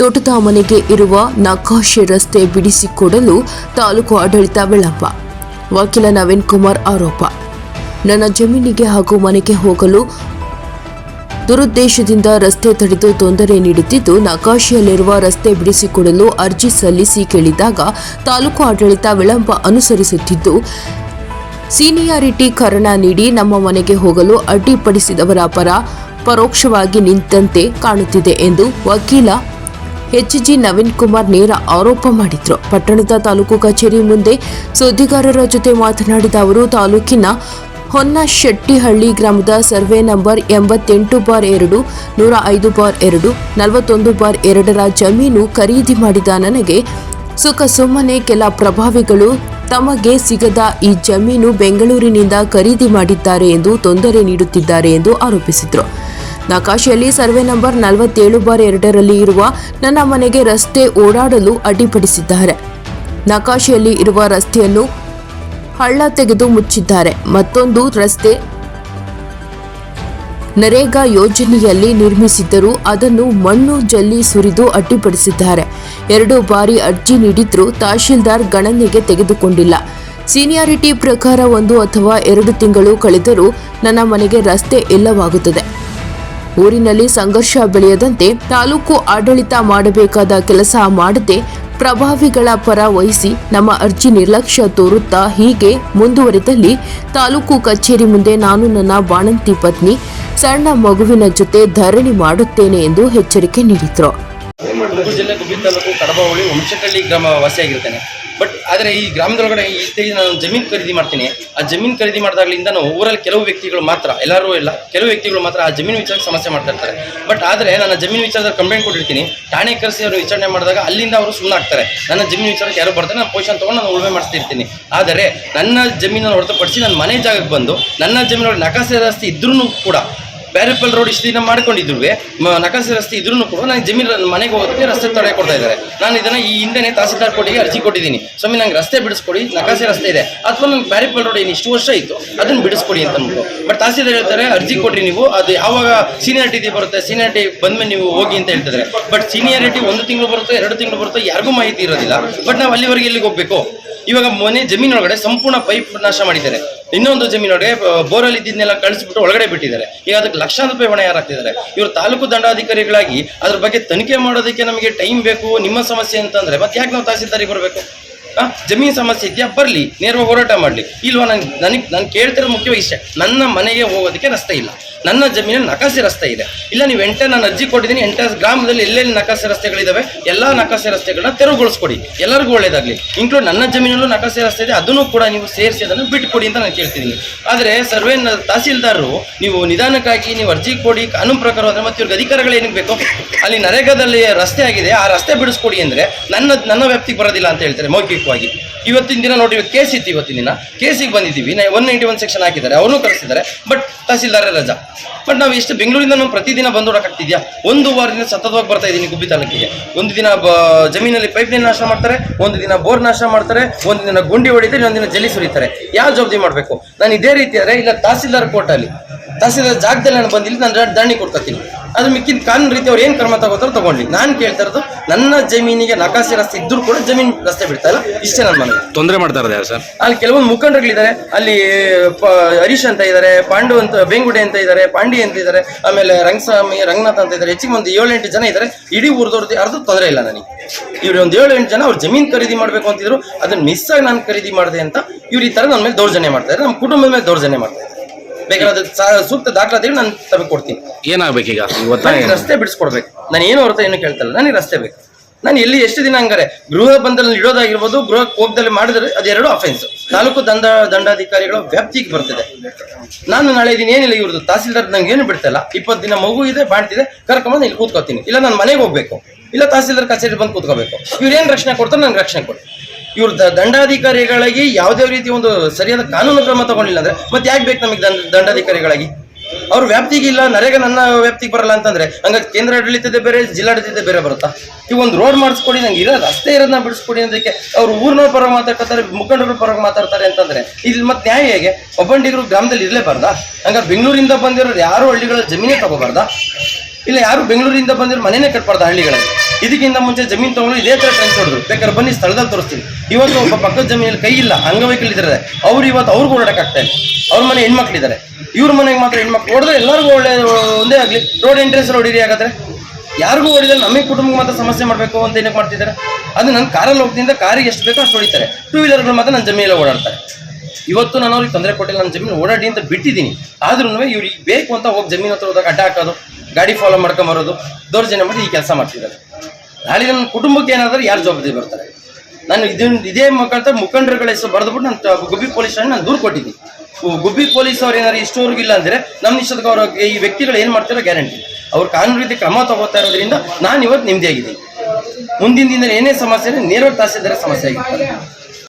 ತೋಟದ ಮನೆಗೆ ಇರುವ ನಕಾಶೆ ರಸ್ತೆ ಬಿಡಿಸಿಕೊಡಲು ತಾಲೂಕು ಆಡಳಿತ ವಿಳಂಬ. ವಕೀಲ ನವೀನ್ ಕುಮಾರ್ ಆರೋಪ. ನನ್ನ ಜಮೀನಿಗೆ ಹಾಗೂ ಮನೆಗೆ ಹೋಗಲು ದುರುದ್ದೇಶದಿಂದ ರಸ್ತೆ ತಡೆದು ತೊಂದರೆ ನೀಡುತ್ತಿದ್ದು, ನಕಾಶೆಯಲ್ಲಿರುವ ರಸ್ತೆ ಬಿಡಿಸಿಕೊಡಲು ಅರ್ಜಿ ಸಲ್ಲಿಸಿ ಕೇಳಿದಾಗ ತಾಲೂಕು ಆಡಳಿತ ವಿಳಂಬ ಅನುಸರಿಸುತ್ತಿದ್ದು, ಸೀನಿಯಾರಿಟಿ ಕಾರಣ ನೀಡಿ ನಮ್ಮ ಮನೆಗೆ ಹೋಗಲು ಅಡ್ಡಿಪಡಿಸಿದವರ ಪರ ಪರೋಕ್ಷವಾಗಿ ನಿಂತಂತೆ ಕಾಣುತ್ತಿದೆ ಎಂದು ವಕೀಲ ಎಚ್ಜಿ ನವೀನ್ ಕುಮಾರ್ ನೇರ ಆರೋಪ ಮಾಡಿದ್ರು. ಪಟ್ಟಣದ ತಾಲೂಕು ಕಚೇರಿ ಮುಂದೆ ಸುದ್ದಿಗಾರರ ಜೊತೆ ಮಾತನಾಡಿದ ಅವರು, ತಾಲೂಕಿನ ಹೊನ್ನಶೆಟ್ಟಿಹಳ್ಳಿ ಗ್ರಾಮದ ಸರ್ವೆ ನಂಬರ್ ಎಂಬತ್ತೆಂಟು ಬಾರ್ ಎರಡು ನೂರ ಐದು ಬಾರ್ ಎರಡು, ನಲವತ್ತೊಂದು ಬಾರ್ ಎರಡರ ಜಮೀನು ಖರೀದಿ ಮಾಡಿದ ನನಗೆ ಸುಖ ಸುಮ್ಮನೆ ಕೆಲ ಪ್ರಭಾವಿಗಳು ತಮಗೆ ಸಿಗದ ಈ ಜಮೀನು ಬೆಂಗಳೂರಿನಿಂದ ಖರೀದಿ ಮಾಡಿದ್ದಾರೆ ಎಂದು ತೊಂದರೆ ನೀಡುತ್ತಿದ್ದಾರೆ ಎಂದು ಆರೋಪಿಸಿದರು. ನಕಾಶೆಯಲ್ಲಿ ಸರ್ವೆ ನಂಬರ್ ನಲವತ್ತೇಳು ಬಾರ್ ಎರಡರಲ್ಲಿ ಇರುವ ನನ್ನ ಮನೆಗೆ ರಸ್ತೆ ಓಡಾಡಲು ಅಡ್ಡಿಪಡಿಸಿದ್ದಾರೆ. ನಕಾಶೆಯಲ್ಲಿ ಇರುವ ರಸ್ತೆಯನ್ನು ಹಳ್ಳ ತೆಗೆದು ಮುಚ್ಚಿದ್ದಾರೆ. ಮತ್ತೊಂದು ರಸ್ತೆ ನರೇಗಾ ಯೋಜನೆಯಲ್ಲಿ ನಿರ್ಮಿಸಿದ್ದರೂ ಅದನ್ನು ಮಣ್ಣು ಜಲ್ಲಿ ಸುರಿದು ಅಡ್ಡಿಪಡಿಸಿದ್ದಾರೆ. ಎರಡು ಬಾರಿ ಅರ್ಜಿ ನೀಡಿದ್ರೂ ತಹಶೀಲ್ದಾರ್ ಗಣನೆಗೆ ತೆಗೆದುಕೊಂಡಿಲ್ಲ. ಸೀನಿಯಾರಿಟಿ ಪ್ರಕಾರ ಒಂದು ಅಥವಾ ಎರಡು ತಿಂಗಳು ಕಳೆದರೂ ನನ್ನ ಮನೆಗೆ ರಸ್ತೆ ಇಲ್ಲವಾಗುತ್ತದೆ. ಊರಿನಲ್ಲಿ ಸಂಘರ್ಷ ಬೆಳೆಯದಂತೆ ತಾಲೂಕು ಆಡಳಿತ ಮಾಡಬೇಕಾದ ಕೆಲಸ ಮಾಡದೆ ಪ್ರಭಾವಿಗಳ ಪರ ವಹಿಸಿ ನಮ್ಮ ಅರ್ಜಿ ನಿರ್ಲಕ್ಷ್ಯ ತೋರುತ್ತಾ ಹೀಗೆ ಮುಂದುವರಿದಲ್ಲಿ ತಾಲೂಕು ಕಚೇರಿ ಮುಂದೆ ನಾನು ನನ್ನ ಬಾಣಂತಿ ಪತ್ನಿ, ಸಣ್ಣ ಮಗುವಿನ ಜೊತೆ ಧರಣಿ ಮಾಡುತ್ತೇನೆ ಎಂದು ಎಚ್ಚರಿಕೆ ನೀಡಿದರು. ಜಿಲ್ಲೆ ಗುಬ್ಬಿ ತಾಲೂಕು ಕಡಬಹಳ್ಳಿ ಗ್ರಾಮ ವಾಸಿಯಾಗಿರ್ತೇನೆ. ಆದರೆ ಈ ಗ್ರಾಮದೊಳಗಡೆ ಇತ್ತೀಚೆಗೆ ನಾನು ಜಮೀನು ಖರೀದಿ ಮಾಡ್ತೀನಿ. ಆ ಜಮೀನು ಖರೀದಿ ಮಾಡಿದಾಗಲಿಂದ ನಾವು ಊರಲ್ಲಿ ಕೆಲವು ವ್ಯಕ್ತಿಗಳು ಮಾತ್ರ, ಎಲ್ಲರೂ ಇಲ್ಲ, ಕೆಲವು ವ್ಯಕ್ತಿಗಳು ಮಾತ್ರ ಆ ಜಮೀನು ವಿಚಾರಕ್ಕೆ ಸಮಸ್ಯೆ ಮಾಡ್ತಾ ಇರ್ತಾರೆ. ಬಟ್ ಆದರೆ ನನ್ನ ಜಮೀನು ವಿಚಾರದಲ್ಲಿ ಕಂಪ್ಲೇಂಟ್ ಕೊಟ್ಟಿರ್ತೀನಿ. ಠಾಣೆ ಕರೆಸಿ ಅವರು ವಿಚಾರಣೆ ಮಾಡಿದಾಗ ಅಲ್ಲಿಂದ ಅವರು ಸುಮ್ಮನಾಗ್ತಾರೆ ನನ್ನ ಜಮೀನು ವಿಚಾರಕ್ಕೆ ಯಾರು ಬರ್ತಾರೆ, ನಾನು ಪೊಸಿಷನ್ ತೊಗೊಂಡು ನಾನು ಉಳುಮೆ ಮಾಡಿಸ್ತಿರ್ತೀನಿ. ಆದರೆ ನನ್ನ ಜಮೀನನ್ನು ಹೊರತುಪಡಿಸಿ ನನ್ನ ಮನೆ ಜಾಗಕ್ಕೆ ಬಂದು ನನ್ನ ಜಮೀನೊಳಗೆ ನಕಾಸೆ ರಸ್ತೆ ಇದ್ರೂ ಕೂಡ ಬ್ಯಾರಿಪಲ್ ರೋಡ್ ಇಷ್ಟು ದಿನ ಮಾಡ್ಕೊಂಡಿದ್ರು ನಕಾಸಿ ರಸ್ತೆ ಇದ್ರೂ ಕೂಡ ನಾನು ಜಮೀನ್ ಮನೆಗೆ ಹೋಗೋದಕ್ಕೆ ರಸ್ತೆ ತಡೆ ಕೊಡ್ತಾ ಇದ್ದಾರೆ. ನಾನು ಇದನ್ನ ಈ ಹಿಂದೆನೇ ತಹಸೀಲ್ದಾರ್ ಕೋಟಿಗೆ ಅರ್ಜಿ ಕೊಟ್ಟಿದ್ದೀನಿ. ಸ್ವಾಮಿ, ನಂಗೆ ರಸ್ತೆ ಬಿಡಿಸ್ಕೊಡಿ ನಕಾಸಿ ರಸ್ತೆ ಇದೆ. ಅಥವಾ ನಂಗೆ ಬ್ಯಾರಿಪಲ್ ರೋಡ್ ಏನು ಇಷ್ಟು ವರ್ಷ ಇತ್ತು, ಅದನ್ನ ಬಿಡಿಸ್ಕೊಡಿ ಅಂತ ಅಂದ್ಬಿಟ್ಟು. ಬಟ್ ತಹಸೀಲ್ದಾರ್ ಹೇಳ್ತಾರೆ, ಅರ್ಜಿ ಕೊಡ್ರಿ ನೀವು, ಅದು ಯಾವಾಗ ಸೀನಿಯಾರಿಟಿ ಬರುತ್ತೆ, ಸೀನಿಯಾರಿಟಿ ಬಂದ್ಮೇಲೆ ನೀವು ಹೋಗಿ ಅಂತ ಹೇಳ್ತಾರೆ ಬಟ್ ಸೀನಿಯಾರಿಟಿ ಒಂದು ತಿಂಗಳು ಬರುತ್ತೋ, ಎರಡು ತಿಂಗಳು ಬರುತ್ತೋ, ಯಾರಿಗೂ ಮಾಹಿತಿ ಇರೋದಿಲ್ಲ. ಬಟ್ ನಾವು ಅಲ್ಲಿವರೆಗೆ ಎಲ್ಲಿಗೆ ಹೋಗ್ಬೇಕು? ಇವಾಗ ಮನೆ ಜಮೀನೊಳಗಡೆ ಸಂಪೂರ್ಣ ಪೈಪ್ ನಾಶ ಮಾಡಿದ್ದಾರೆ. ಇನ್ನೊಂದು ಜಮೀನೊಳಗೆ ಬೋರಲ್ ಇದ್ದಿದ್ದನ್ನೆಲ್ಲ ಕಳಿಸ್ಬಿಟ್ಟು ಒಳಗಡೆ ಬಿಟ್ಟಿದ್ದಾರೆ. ಈಗ ಅದಕ್ಕೆ ಲಕ್ಷಾಂತರ ರೂಪಾಯಿ ಹೊಣೆ ಯಾರಾಗ್ತಿದ್ದಾರೆ ಇವರು ತಾಲೂಕು ದಂಡಾಧಿಕಾರಿಗಳಾಗಿ ಅದ್ರ ಬಗ್ಗೆ ತನಿಖೆ ಮಾಡೋದಕ್ಕೆ ನಮಗೆ ಟೈಮ್ ಬೇಕು, ನಿಮ್ಮ ಸಮಸ್ಯೆ ಅಂತಂದ್ರೆ, ಮತ್ತೆ ಯಾಕೆ ನಾವು ತಹಸೀಲ್ದಾರಿಗೆ ಬರಬೇಕು? ಜಮೀನು ಸಮಸ್ಯೆ ಇದೆಯಾ? ಬರಲಿ, ನೇರವಾಗಿ ಹೋರಾಟ ಮಾಡಲಿ. ಇಲ್ವಾ ನನಗೆ ನನಗೆ, ನಾನು ಕೇಳ್ತಿರೋ ಮುಖ್ಯವಾಗಿ ವಿಷಯ ನನ್ನ ಮನೆಗೆ ಹೋಗೋದಕ್ಕೆ ರಸ್ತೆ ಇಲ್ಲ. ನನ್ನ ಜಮೀನಲ್ಲಿ ನಕಾಸಿ ರಸ್ತೆ ಇದೆ. ಇಲ್ಲ, ನೀವು ಎಂಟ ನಾನು ಅರ್ಜಿ ಕೊಟ್ಟಿದ್ದೀನಿ ಎಂಟ ಗ್ರಾಮದಲ್ಲಿ ಎಲ್ಲೆಲ್ಲಿ ನಕಾಸಿ ರಸ್ತೆಗಳಿದ್ದಾವೆ ಎಲ್ಲ ನಕಾಸಿ ರಸ್ತೆಗಳನ್ನ ತೆರವುಗೊಳಿಸ್ಕೊಡಿ. ಎಲ್ಲರಿಗೂ ಒಳ್ಳೇದಾಗಲಿ. ಇನ್ಕ್ಲೂಡ್ ನನ್ನ ಜಮೀನಲ್ಲೂ ನಕಾಸಿ ರಸ್ತೆ ಇದೆ ಅದನ್ನು ಕೂಡ ನೀವು ಸೇರಿಸಿ, ಅದನ್ನು ಬಿಟ್ಟುಕೊಡಿ ಅಂತ ನಾನು ಕೇಳ್ತಿದ್ದೀನಿ. ಆದರೆ ಸರ್ವೆ ತಹಸೀಲ್ದಾರರು, ನೀವು ನಿಧಾನಕ್ಕಾಗಿ ನೀವು ಅರ್ಜಿ ಕೊಡಿ, ಕಾನೂನು ಪ್ರಕಾರ ಹೋದ್ರೆ ಮತ್ತೆ ಇವ್ರಿಗೆ ಅಧಿಕಾರಗಳು ಏನಕ್ಕೆ ಬೇಕು? ಅಲ್ಲಿ ನರೇಗಾದಲ್ಲಿ ರಸ್ತೆ ಆಗಿದೆ, ಆ ರಸ್ತೆ ಬಿಡಿಸ್ಕೊಡಿ ಅಂದರೆ ನನ್ನ ನನ್ನ ವ್ಯಾಪ್ತಿಗೆ ಬರೋದಿಲ್ಲ ಅಂತ ಹೇಳ್ತಾರೆ ಮೌಖಿಕವಾಗಿ ಇವತ್ತಿನ ದಿನ ನೋಡಿ ಕೇಸ್ ಇತ್ತು ಇವತ್ತಿನ ದಿನ. ಕೇಸಿಗೆ ಬಂದಿದ್ದೀವಿ. ನಾ ಒನ್ ನೈಂಟಿ ಒನ್ ಸೆಕ್ಷನ್ ಹಾಕಿದ್ದಾರೆ. ಅವರು ಕರೆಸಿದ್ದಾರೆ. ಬಟ್ ತಹಸೀಲ್ದಾರೇ ರಜಾ. ಬಟ್ ನಾವು ಎಷ್ಟು ಬೆಂಗಳೂರಿಂದ ನಾವು ಪ್ರತಿದಿನ ಬಂದು ನೋಡೋಕ್ಕಾಗ್ತಿದ್ಯಾ ಒಂದು ವಾರದಿಂದ ಸತತವಾಗಿ ಬರ್ತಾ ಇದ್ದೀನಿ ಗುಬ್ಬಿ ತಾಲೂಕಿಗೆ. ಒಂದು ದಿನ ಜಮೀನಲ್ಲಿ ಪೈಪ್ ಲೈನ್ ನಾಶ ಮಾಡ್ತಾರೆ, ಒಂದು ದಿನ ಬೋರ್ ನಾಶ ಮಾಡ್ತಾರೆ, ಒಂದು ದಿನ ಗುಂಡಿ ಹೊಡಿತಾರೆ ದಿನ ಜಲ್ಲಿ ಸುರಿತಾರೆ. ಯಾವ ಜವಾಬ್ದಾರಿ ಮಾಡಬೇಕು? ನಾನು ಇದೇ ರೀತಿ ಆದರೆ, ಇಲ್ಲ ತಹಸೀಲ್ದಾರ್ ಕೋರ್ಟಲ್ಲಿ ತಹಸೀಲ್ದಾರ್ ಜಾಗದಲ್ಲಿ ನಾನು ಬಂದಿಲ್ಲ ನಾನು ದಂಡ- ಕೊಡ್ಕೊತೀನಿ ಅದು ಮಿಕ್ಕಿದ ಕಾನೂನು ರೀತಿ ಅವ್ರು ಏನು ಕ್ರಮ ತಗೋತಾರೋ ತಗೊಂಡ್ಲಿ ನಾನು ಕೇಳ್ತಾ ಇರೋದು ನನ್ನ ಜಮೀನಿಗೆ ನಕಾಸಿ ರಸ್ತೆ ಇದ್ದರೂ ಕೂಡ ಜಮೀನು ರಸ್ತೆ ಬಿಡ್ತಾ ಇಲ್ಲ ಇಷ್ಟೇ ನನ್ನ ಮನೆ ತೊಂದರೆ ಮಾಡ್ತಾ ಇರೋದು ಯಾರು ಸರ್? ಅಲ್ಲಿ ಕೆಲವೊಂದು ಮುಖಂಡರುಗಳಿದ್ದಾರೆ ಅಲ್ಲಿ ಪ- ಹರೀಶ್ ಅಂತ ಇದ್ದಾರೆ ಪಾಂಡು ಅಂತ ಬೆಂಗುಡೆ ಅಂತ ಇದ್ದಾರೆ ಪಾಂಡಿ ಅಂತ ಇದ್ದಾರೆ ಆಮೇಲೆ ರಂಗಸ್ವಾಮಿ ರಂಗನಾಥ್ ಅಂತ ಇದ್ದಾರೆ ಹೆಚ್ಚಿಗೆ ಒಂದು ಏಳೆಂಟು ಜನ ಇದ್ದಾರೆ ಇಡೀ ಊರ್ದವ್ರದ್ದು ಯಾರ್ದು ತೊಂದರೆ ಇಲ್ಲ ನನಗೆ. ಇವ್ರು ಒಂದು ಏಳು ಎಂಟು ಜನ ಅವ್ರು ಜಮೀನು ಖರೀದಿ ಮಾಡಬೇಕು ಅಂತಿದ್ರು ಅದನ್ನ ಮಿಸ್ ಆಗಿ ನಾನು ಖರೀದಿ ಮಾಡಿದೆ ಅಂತ ಇವ್ರು ಈ ಥರ ನನ್ನ ಮೇಲೆ ದೌರ್ಜನ್ಯ ಮಾಡ್ತಾ ಇದ್ದಾರೆ ನಮ್ಮ ಕುಟುಂಬದ ಮೇಲೆ ದೌರ್ಜನ್ಯ ಮಾಡ್ತಾ ಇದ್ದಾರೆ ಬೇಕಾದ್ರೆ ಅದಕ್ಕೆ ಸಾ- ಸೂಕ್ತ ದಾಖಲಾತಿಗಳು ನಾನು ತಮಗೆ ಕೊಡ್ತೀನಿ. ಏನಾಗ್ಬೇಕು ಈಗ? ನನಗೆ ರಸ್ತೆ ಬಿಡಿಸ್ಕೊಡ್ಬೇಕು. ನಾನು ಏನು ಹೊರತ ಏನು ಕೇಳ್ತಲ್ಲ ನನಗೆ ರಸ್ತೆ ಬೇಕು. ನಾನು ಎಲ್ಲಿ ಎಷ್ಟು ದಿನ ಹಂಗಾರೆ ಗೃಹ ಬಂಧನಲ್ಲಿ ಇಡೋದಾಗಿರ್ಬೋದು ಗೃಹ ಕೋಪದಲ್ಲಿ ಮಾಡಿದ್ರೆ ಅದೆರಡು ಅಫೆನ್ಸ್ ತಾಲೂಕು ದಂಡ ದಂಡಾಧಿಕಾರಿಗಳ ವ್ಯಾಪ್ತಿಗೆ ಬರ್ತದೆ. ನಾನು ನಾಳೆ ದಿನ ಏನಿಲ್ಲ ಇವ್ರದ್ದು ತಹಸೀಲ್ದಾರ್ ನಂಗೆ ಏನು ಬಿಡ್ತಲ್ಲ ಇಪ್ಪತ್ತು ದಿನ ಮಗು ಇದೆ ಬಾಣ್ತಿದೆ ಕರ್ಕೊಂಬಂದು ಇಲ್ಲಿ ಕೂತ್ಕೋತೀನಿ ಇಲ್ಲ ನಾನು ಮನೆಗೆ ಹೋಗ್ಬೇಕು. ಇಲ್ಲ ತಹಸೀಲ್ದಾರ್ ಕಚೇರಿ ಬಂದು ಕೂತ್ಕೋಬೇಕು ಇವ್ರು ಏನು ರಕ್ಷಣೆ ಕೊಡ್ತಾರೆ ನನ್ಗೆ ರಕ್ಷಣೆ ಕೊಡಿ. ಇವ್ರು ದಂಡಾಧಿಕಾರಿಗಳಾಗಿ ಯಾವುದೇ ರೀತಿ ಒಂದು ಸರಿಯಾದ ಕಾನೂನು ಕ್ರಮ ತಗೊಂಡಿಲ್ಲ ಅಂದ್ರೆ ಮತ್ತೆ ಯಾಕೆ ಬೇಕು ನಮಗೆ ದಂಡ ದಂಡಾಧಿಕಾರಿಗಳಾಗಿ? ಅವ್ರ ವ್ಯಾಪ್ತಿಗೆ ಇಲ್ಲ, ನರೇಗ ನನ್ನ ವ್ಯಾಪ್ತಿಗೆ ಬರಲ್ಲ ಅಂತಂದ್ರೆ ಹಂಗಾಗಿ ಕೇಂದ್ರ ಆಡಳಿತದ ಬೇರೆ ಜಿಲ್ಲಾಡಳಿತದ ಬೇರೆ ಬರುತ್ತಾ? ಈಗ ಒಂದು ರೋಡ್ ಮಾಡಿಸ್ಕೊಡಿ, ನಂಗೆ ಇರೋ ರಸ್ತೆ ಇರೋದನ್ನ ಬಿಡಿಸ್ಕೊಡಿ ಅಂದಕ್ಕೆ ಅವ್ರು ಊರಿನವ್ರ ಪರ ಮಾತಾಡ್ತಾರೆ ಮುಖಂಡರ ಪರವಾಗಿ ಮಾತಾಡ್ತಾರೆ ಅಂತಂದ್ರೆ ಇಲ್ಲಿ ಮತ್ತೆ ನ್ಯಾಯ ಹೇಗೆ? ಒಬ್ಬಂಡಿಗರು ಗ್ರಾಮದಲ್ಲಿ ಇರಲೇಬಾರ್ದಾ? ಹಂಗಾರೆ ಬೆಂಗಳೂರಿಂದ ಬಂದಿರೋರು ಯಾರು ಹಳ್ಳಿಗಳ ಜಮೀನೇ ತಗೋಬಾರ್ದಾ? ಇಲ್ಲ ಯಾರು ಬೆಂಗಳೂರಿಂದ ಬಂದಿರೋ ಮನೆನೇ ಕಟ್ಬಾರ್ದ ಹಳ್ಳಿಗಳಲ್ಲಿ? ಇದಕ್ಕಿಂತ ಮುಂಚೆ ಜಮೀನು ತಗೊಂಡು ಇದೇ ತರ ಟ್ರೆಂಚ್ ಹೊಡೆದ್ರು. ಬೇಕಾದ್ರೆ ಬನ್ನಿ, ಸ್ಥಳದಲ್ಲಿ ತೋರಿಸ್ತೀನಿ. ಇವತ್ತು ಒಬ್ಬ ಪಕ್ಕದ ಜಮೀನಲ್ಲಿ ಕೈ ಇಲ್ಲ ಅಂಗವೈಕಲ್ಯರಿದ್ದಾರೆ ಅವ್ರು ಇವತ್ತು ಅವ್ರಿಗೂ ಓಡಾಡಕ್ಕಾಗ್ತಾ ಇಲ್ಲ. ಅವ್ರ ಮನೆ ಹೆಣ್ಮಕ್ಳಿದ್ದಾರೆ. ಇವ್ರ ಮನೆಗೆ ಮಾತ್ರ ಹೆಣ್ಮಕ್ಳು ಹೊಡೆದ್ರೆ ಎಲ್ಲರಿಗೂ ಒಳ್ಳೆ, ಒಂದೇ ಆಗಲಿ. ರೋಡ್ ಎಂಟ್ರೆನ್ಸ್ ರೋಡ್ ಇರಿ ಹಾಗಾದ್ರೆ. ಯಾರಿಗೂ ಹೊಡಿದ್ರೆ ನಮಗೆ ಕುಟುಂಬಕ್ಕೆ ಮಾತ್ರ ಸಮಸ್ಯೆ ಮಾಡಬೇಕು ಅಂತ ಏನಕ್ಕೆ ಮಾಡ್ತಿದ್ದಾರೆ? ಅದು ನನ್ನ ಕಾರಲ್ಲಿ ಹೋಗ್ತಿದ್ದ ಕಾರಿಗೆ ಎಷ್ಟು ಬೇಕೋ ಅಷ್ಟು ಹೊಡಿತಾರೆ. ಟೂ ವೀಲರ್ಗಳು ಮಾತ್ರ ನನ್ನ ಜಮೀನಲ್ಲಿ ಓಡಾಡ್ತಾರೆ. ಇವತ್ತು ನಾನು ಅವ್ರಿಗೆ ತೊಂದರೆ ಕೊಟ್ಟಿಲ್ಲ, ನನ್ನ ಜಮೀನು ಓಡಾಡಿ ಅಂತ ಬಿಟ್ಟಿದ್ದೀನಿ. ಆದ್ರೂ ಇವ್ರಿಗೆ ಬೇಕು ಅಂತ ಹೋಗಿ ಜಮೀನು ಹತ್ರ ಹೋದಾಗ ಅಡ್ಡ ಹಾಕೋದು. ಗಾಡಿ ಫಾಲೋ ಮಾಡ್ಕೊಂಬರೋದು ದೌರ್ಜನ್ಯ ಮಾಡಿ ಈ ಕೆಲಸ ಮಾಡ್ತಿದ್ದಾರೆ. ನಾಳೆ ನನ್ನ ಕುಟುಂಬಕ್ಕೆ ಏನಾದರೂ ಯಾರು ಜವಾಬ್ದಾರಿ ಬರ್ತಾರೆ? ನಾನು ಇದನ್ನು ಇದೇ ಮುಖಾಂತರ ಮುಖಂಡರುಗಳ ಹೆಸರು ಬರೆದ್ಬಿಟ್ಟು ನಾನು ಗುಬ್ಬಿ ಪೊಲೀಸ್ ಸ್ಟೇಷನ್ ನಾನು ದೂರು ಕೊಟ್ಟಿದ್ದೀನಿ. ಗುಬ್ಬಿ ಪೊಲೀಸ್ ಅವ್ರು ಏನಾದ್ರು ಇಷ್ಟವರೆಗೂ ಇಲ್ಲ ಅಂದರೆ ನಮ್ಮ ಇಷ್ಟಕ್ಕೆ ಅವರ ಈ ವ್ಯಕ್ತಿಗಳು ಏನು ಮಾಡ್ತಾರೋ ಗ್ಯಾರಂಟಿ ಅವ್ರು ಕಾನೂನು ರೀತಿ ಕ್ರಮ ತಗೋತಾ ಇರೋದ್ರಿಂದ ನಾನು ಇವತ್ತು ನೆಮ್ಮದಿಯಾಗಿದ್ದೀನಿ ಮುಂದಿನ ದಿನ ಏನೇ ಸಮಸ್ಯೆ ನೇರವಾಗಿ ತಹಸೀಲ್ದಾರ ಸಮಸ್ಯೆ ಆಗಿರ್ತಾರೆ